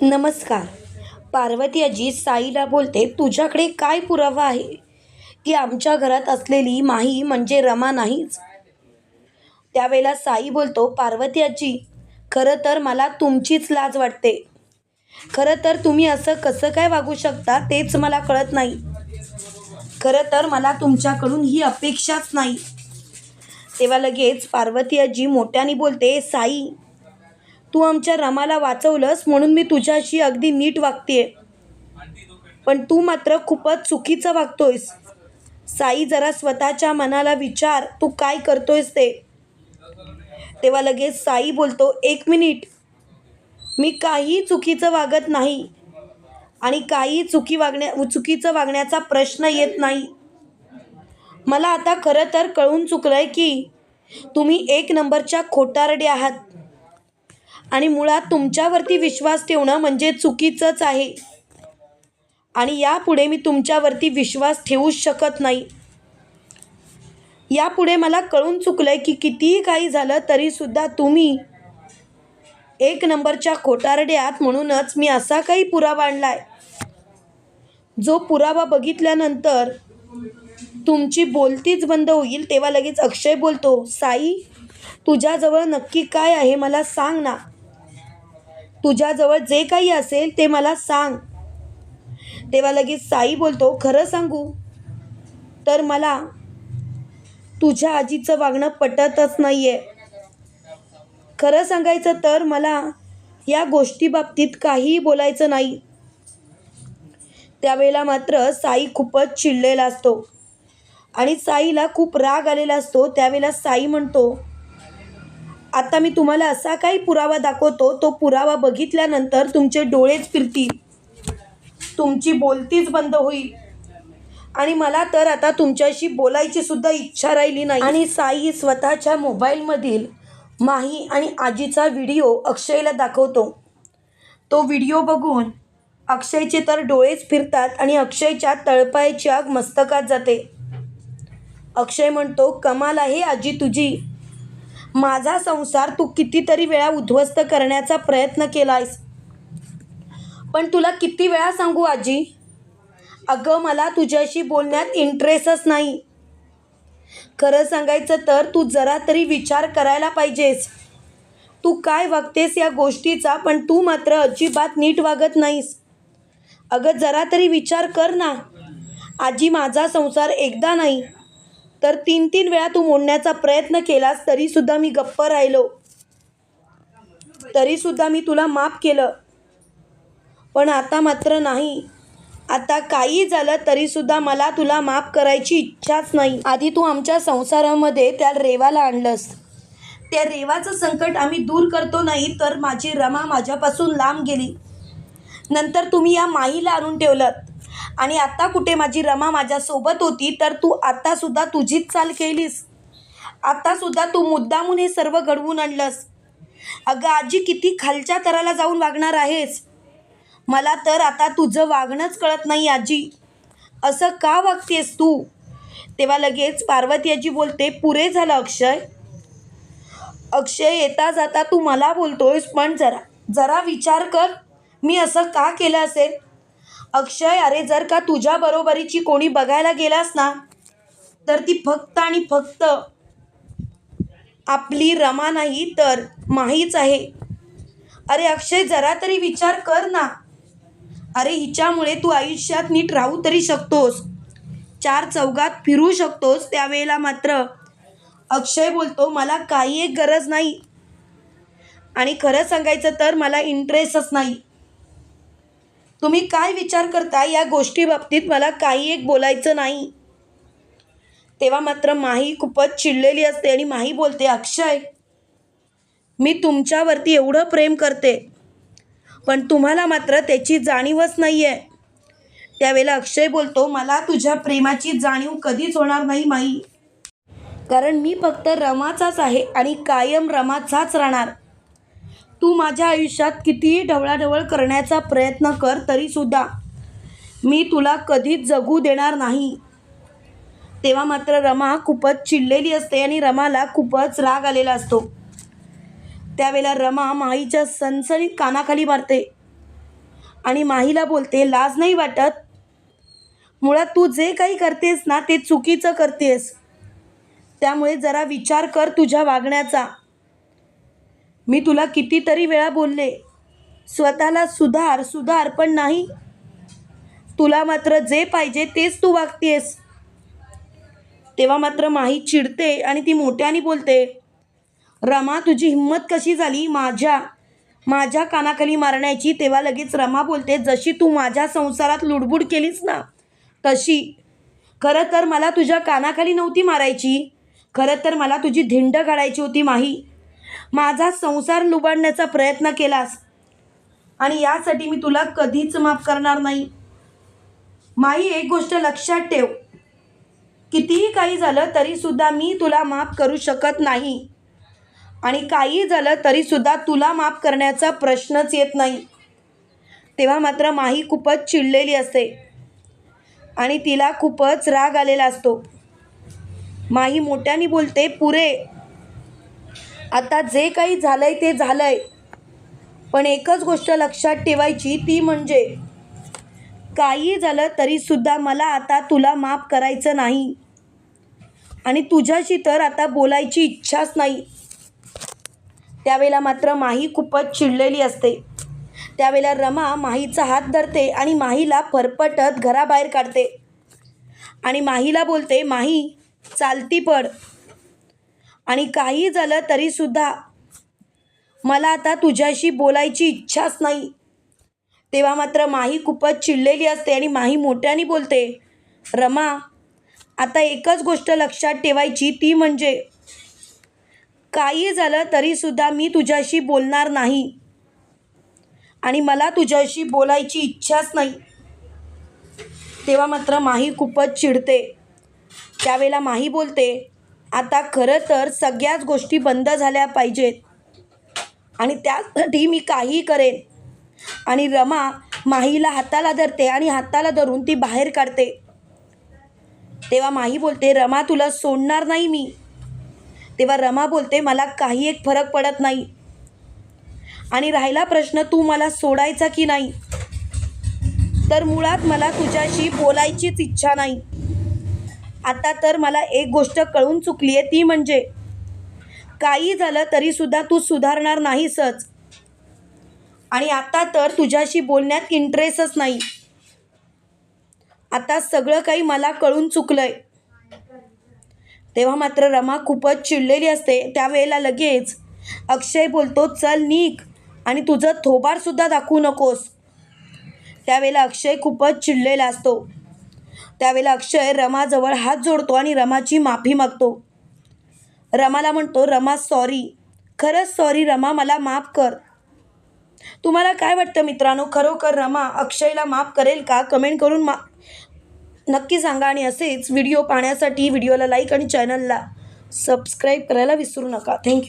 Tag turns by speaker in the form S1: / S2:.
S1: नमस्कार. पार्वती आजी साईला बोलते तुझ्याकडे काय पुरावा आहे? की आमच्या घरात असलेली माही म्हणजे रमा नाहीच? त्यावेळेला साई बोलतो पार्वती आजी खरं तर मला तुमचीच लाज वाटते. खरं तर तुम्ही असं कसं काय वागू शकता तेच मला कळत नाही. खरं तर मला तुमच्याकडून ही अपेक्षाच नाही. तेव्हा लगेच पार्वती आजी मोठ्याने बोलते साई तू आमच्या रमाला वाचवलंस म्हणून मी तुझ्याशी अगदी नीट वागतेय. पण तू मात्र खूपच चुकीचं वागतोयस. साई जरा स्वतःच्या मनाला विचार तू काय करतोयस ते. तेव्हा लगेच साई बोलतो एक मिनिट. मी काही चुकीचं वागत नाही आणि काही चुकी वागण्या चुकीचं वागण्याचा प्रश्न येत नाही. मला आता खरं तर कळून चुकलं आहे की तुम्ही एक नंबरच्या खोटारडे आहात. आणि मुळात तुमच्यावरती विश्वास ठेवणं म्हणजे चुकीचंच आहे. आणि यापुढे मी तुमच्यावरती विश्वास ठेवूच शकत नाही. यापुढे मला कळून चुकलं आहे की कितीही काही झालं तरीसुद्धा तुम्ही एक नंबरच्या खोटारड्यात म्हणूनच मी असा काही पुरावा आणला आहे जो पुरावा बघितल्यानंतर तुमची बोलतीच बंद होईल तेव्हा लगेच अक्षय बोलतो साई तुझ्याजवळ नक्की काय आहे मला सांग ना. तुझ्याजवळ जे काही असेल ते मला सांग. तेव्हा लगेच साई बोलतो खरं सांगू? तर मला तुझ्या आजीचं वागणं पटतच नाही आहे खरं सांगायचं तर मला या गोष्टीबाबतीत काहीही बोलायचं नाही. त्यावेळेला मात्र साई खूपच चिडलेला असतो. आणि साईला खूप राग आलेला असतो. त्यावेळेला साई म्हणतो आता मी तुम्हाला असा काही पुरावा दाखवतो तो पुरावा बघितल्यानंतर तुमचे डोळेच फिरतील. तुमची बोलतीच बंद होईल. आणि मला तर आता तुमच्याशी बोलायची सुद्धा इच्छा राहिली नाही. आणि साई स्वतःच्या मोबाईलमधील माही आणि आजीचा व्हिडिओ अक्षयला दाखवतो. तो व्हिडिओ बघून अक्षयचे तर डोळेच फिरतात आणि अक्षयच्या तळपायाची आग मस्तकात जाते. अक्षय म्हणतो कमाल आहे आजी तुझी. माझा संसार तू कितीतरी वेळा उद्ध्वस्त करण्याचा प्रयत्न केलायस. पण तुला किती वेळा सांगू आजी? अगं मला तुझ्याशी बोलण्यात इंटरेस्टच नाही. खरं सांगायचं तर तू जरा तरी विचार करायला पाहिजेस. तू काय वागतेस या गोष्टीचा पण तू मात्र अजिबात नीट वागत नाहीस. अगं जरा तरी विचार कर ना. आजी माझा संसार एकदा नाही तर तीन तीन वेळा तू मोडण्याचा प्रयत्न केलास तरीसुद्धा मी गप्प राहिलो. तरीसुद्धा मी तुला माफ केलं. पण आता मात्र नाही. आता काही झालं तरीसुद्धा मला तुला माफ करायची इच्छाच नाही. आधी तू आमच्या संसारामध्ये त्या रेवाला आणलंस. त्या रेवाचं संकट आम्ही दूर करतो नाही तर माझी रमा माझ्यापासून लांब गेली. नंतर तुम्ही या माईला आणून ठेवलं आणि आता कुठे माझी रमा माझ्यासोबत होती तर तू आत्तासुद्धा तुझीच चाल केलीस. आत्तासुद्धा तू मुद्दामून हे सर्व घडवून आणलंस. अगं आजी किती खालच्या तराला जाऊन वागणार आहेस? मला तर आता तुझं वागणंच कळत नाही आजी. असं का वागतेस तू? तेव्हा लगेच पार्वती आजी बोलते पुरे झालं अक्षय. अक्षय येता जाता तू मला बोलतोयस पण जरा जरा विचार कर. मी असं का केलं असेल? अक्षय अरे जर का तुझ्या बरोबरीची कोणी बघायला गेलास ना तर ती फक्त आणि फक्त आपली रमा नाही तर माहीच आहे. अरे अक्षय जरा तरी विचार कर ना. अरे हिच्यामुळे तू आयुष्यात नीट राहू तरी शकतोस. चार चौघात फिरू शकतोस त्यावेळेला मात्र. अक्षय बोलतो मला काही एक गरज नाही. आणि खरं सांगायचं तर मला इंटरेस्टच नाही. तुम्ही काय विचार करता या गोष्टीबाबतीत मला काही एक बोलायचं नाही. तेव्हा मात्र माही खूपच चिडलेली असते आणि माही बोलते अक्षय मी तुमच्यावरती एवढं प्रेम करते पण तुम्हाला मात्र त्याची जाणीवच नाही आहे त्यावेळेला अक्षय बोलतो मला तुझ्या प्रेमाची जाणीव कधीच होणार नाही माही. कारण मी फक्त रमाचाच आहे आणि कायम रमाचाच राहणार. तू माझ्या आयुष्यात कितीही ढवळाढवळ करण्याचा प्रयत्न कर तरीसुद्धा. मी तुला कधीच जगू देणार नाही. तेव्हा मात्र रमा खूपच चिडलेली असते आणि रमाला खूपच राग आलेला असतो. त्यावेळेला रमा माईच्या सणसणीत कानाखाली मारते आणि माहीला बोलते लाज नाही वाटत? मुळात तू जे काही करतेस ना ते चुकीचं करतेस. त्यामुळे जरा विचार कर तुझ्या वागण्याचा. मी तुला कितीतरी वेळा बोलले स्वतःला सुधार सुधार पण नाही. तुला मात्र जे पाहिजे तेच तू वागतेस. तेव्हा मात्र माही चिडते आणि ती मोठ्याने बोलते रमा तुझी हिंमत कशी झाली माझ्या? माझ्या कानाखाली मारण्याची? तेव्हा लगेच रमा बोलते जशी तू माझ्या संसारात लुडबुड केलीस ना तशी. खरं तर मला तुझ्या कानाखाली नव्हती मारायची. खरं तर मला तुझी धिंड काढायची होती माही. माझा संसार लुबाडण्याचा प्रयत्न केलास. आणि यासाठी मी तुला कधीच माफ करणार नाही. माई एक गोष्ट लक्षात ठेव. कितीही काही झालं तरीसुद्धा मी तुला माफ करू शकत नाही. आणि काही झालं तरीसुद्धा तुला माफ करण्याचा प्रश्नच येत नाही. तेव्हा मात्र माही खूपच चिडलेली असते. आणि तिला खूपच राग आलेला असतो. माही मोठ्याने बोलते पुरे आता जे काही झालंय ते झालंय. पण एकच गोष्ट लक्षात ठेवायची ती म्हणजे काही झालं तरीसुद्धा मला आता तुला माफ करायचं नाही. आणि तुझ्याशी तर आता बोलायची इच्छाच नाही. त्यावेळेला मात्र माही खूपच चिडलेली असते. त्यावेळेला रमा माहीचा हात धरते आणि माहीला फरफटत घराबाहेर काढते. आणि माहीला बोलते माही चालती पड. आणि काही झालं तरीसुद्धा मला आता तुझ्याशी बोलायची इच्छाच नाही. तेव्हा मात्र माही खूपच चिडलेली असते आणि माही मोठ्याने बोलते रमा आता एकच गोष्ट लक्षात ठेवायची ती म्हणजे काही झालं तरीसुद्धा मी तुझ्याशी बोलणार नाही आणि मला तुझ्याशी बोलायची इच्छाच नाही. तेव्हा मात्र माही खूपच चिडते. त्यावेळेला माही बोलते आता खरं तर सगळ्याच गोष्टी बंद झाल्या पाहिजेत. आणि त्यासाठी मी काही करेन. आणि रमा माहीला हाताला धरते आणि हाताला धरून ती बाहेर काढते. तेव्हा माही बोलते रमा तुला सोडणार नाही मी. तेव्हा रमा बोलते मला काही एक फरक पडत नाही. आणि राहिला प्रश्न तू मला सोडायचा की नाही? तर मुळात मला तुझ्याशी बोलायचीच इच्छा नाही. आता तर मला एक गोष्ट कळून चुकली आहे ती म्हणजे काही झालं तरीसुद्धा तू सुधारणार नाहीसच. आणि आता तर तुझ्याशी बोलण्यात इंटरेस्टच नाही. आता सगळं काही मला कळून चुकलंय. तेव्हा मात्र रमा खूपच चिडलेली असते. त्यावेळेला लगेच अक्षय बोलतो चल निक आणि तुझं थोबारसुद्धा दाखवू नकोस. त्यावेळेला अक्षय खूपच चिडलेला असतो. त्यावेळेला अक्षय रमाजवळ हात जोडतो आणि रमाची माफी मागतो. रमाला म्हणतो रमा सॉरी खरंच सॉरी रमा मला माफ कर. तुम्हाला काय वाटतं मित्रांनो? खरोखर रमा अक्षयला माफ करेल का? कमेंट करून मा नक्की सांगा आणि असेच व्हिडिओ पाहण्यासाठी व्हिडिओला लाईक आणि चॅनलला सबस्क्राईब करायला विसरू नका. थँक्यू.